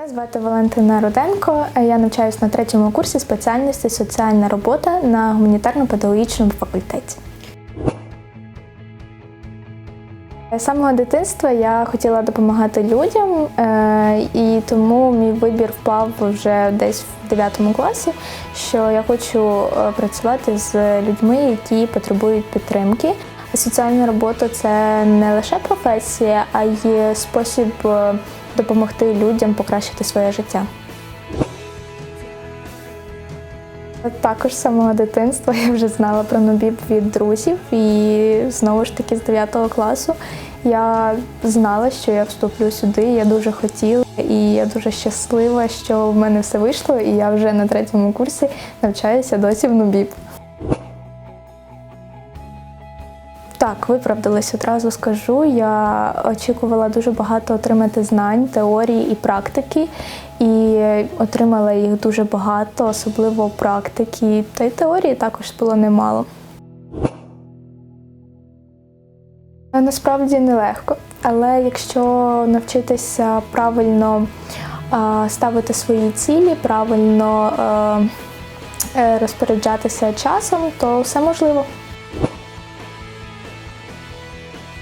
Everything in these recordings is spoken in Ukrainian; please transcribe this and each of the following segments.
Мене звати Валентина Руденко. Я навчаюсь на третьому курсі спеціальності соціальна робота на гуманітарно-педагогічному факультеті. З самого дитинства я хотіла допомагати людям, е, і тому мій вибір впав вже десь в 9 класі, що я хочу е, працювати з людьми, які потребують підтримки. Соціальна робота це не лише професія, а й спосіб е, допомогти людям покращити своє життя. Також з самого дитинства я вже знала про Нобіб від друзів, і знову ж таки з 9 класу я знала, що я вступлю сюди. Я дуже хотіла, і я дуже щаслива, що в мене все вийшло, і я вже на третьому курсі навчаюся досі в Нобіб. Так, виправдалась одразу скажу. Я очікувала дуже багато отримати знань, теорії і практики, і отримала їх дуже багато, особливо практики. Та й теорії також було немало. Насправді нелегко, але якщо навчитися правильно ставити свої цілі, правильно е, е, розпоряджатися часом, то все можливо.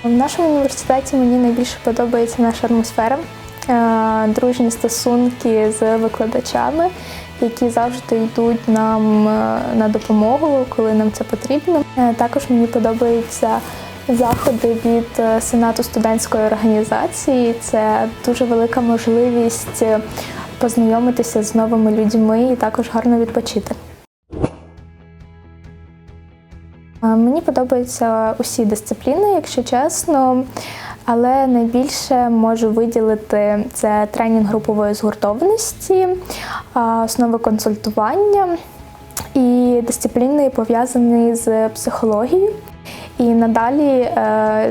В нашому університеті мені найбільше подобається наша атмосфера, е, дружні стосунки з викладачами, які завжди йдуть нам е, на допомогу, коли нам це потрібно. Е, Також мені подобаються заходи від Сенату студентської організації. Це дуже велика можливість познайомитися з новими людьми і також гарно відпочити. Мені подобаються усі дисципліни, якщо чесно, але найбільше можу виділити це тренінг групової згуртованості, основи консультування і дисципліни пов'язані з психологією. І надалі е,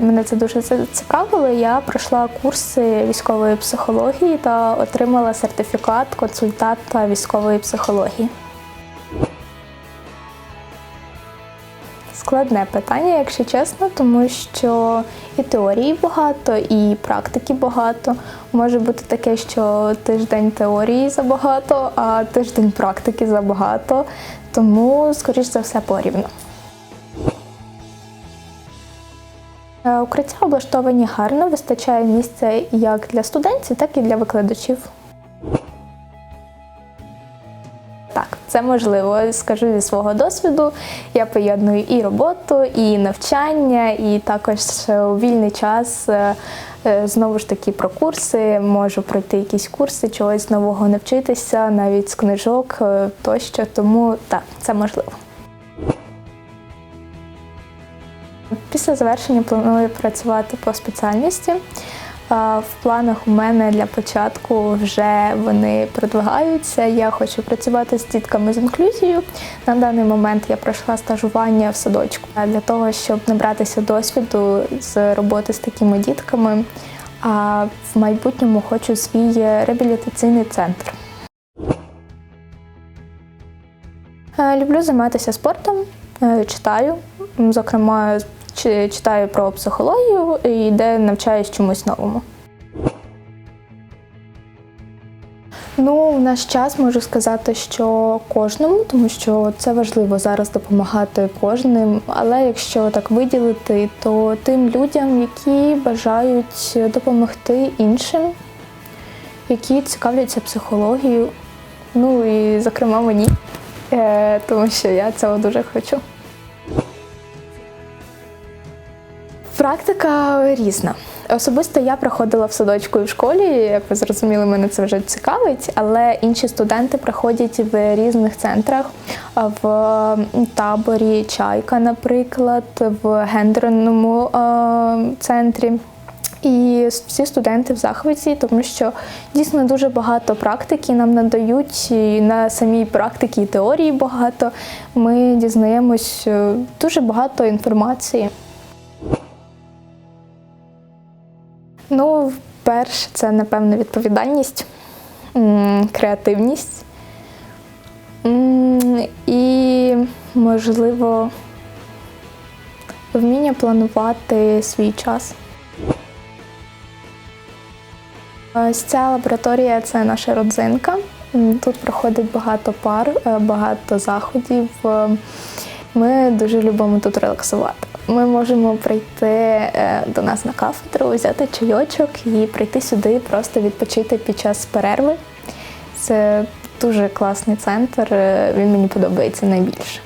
мене це дуже зацікавило. Я пройшла курси військової психології та отримала сертифікат консультанта військової психології. Складне питання, якщо чесно, тому що і теорії багато, і практики багато. Може бути таке, що тиждень теорії забагато, а тиждень практики забагато. Тому, скоріш за все, порівну. Е, Укриття облаштовані гарно, вистачає місця як для студентів, так і для викладачів. Це можливо. Скажу зі свого досвіду. Я поєдную і роботу, і навчання, і також у вільний час е, е, знову ж таки про курси. Можу пройти якісь курси, чогось нового навчитися, навіть з книжок е, тощо. Тому так, це можливо. Після завершення планую працювати по спеціальності. В планах у мене для початку вже вони продвигаються. Я хочу працювати з дітками з інклюзією. На даний момент я пройшла стажування в садочку для того, щоб набратися досвіду з роботи з такими дітками. А в майбутньому хочу свій реабілітаційний центр. Е, Люблю займатися спортом, е, читаю. Зокрема, читаю про психологію і де навчаюсь чомусь новому. Ну, в наш час можу сказати, що кожному, тому що це важливо зараз допомагати кожним. Але якщо так виділити, то тим людям, які бажають допомогти іншим, які цікавляться психологією, ну і зокрема мені, е, тому що я цього дуже хочу. Практика різна. Особисто я проходила в садочку і в школі, як ви зрозуміли, мене це вже цікавить, але інші студенти проходять в різних центрах, в таборі Чайка, наприклад, в гендерному центрі. І всі студенти в захваті, тому що дійсно дуже багато практики нам надають, і на самій практиці і теорії багато. Ми дізнаємось е, дуже багато інформації. Ну, перше, це напевно відповідальність, креативність і, можливо, вміння планувати свій час. Ось ця лабораторія це наша родзинка. Тут проходить багато пар, е, багато заходів. Е, Ми дуже любимо тут релаксувати. Ми можемо прийти е, до нас на кафедру, взяти чайочок і прийти сюди, просто відпочити під час перерви. Це дуже класний центр, е, він мені подобається найбільше.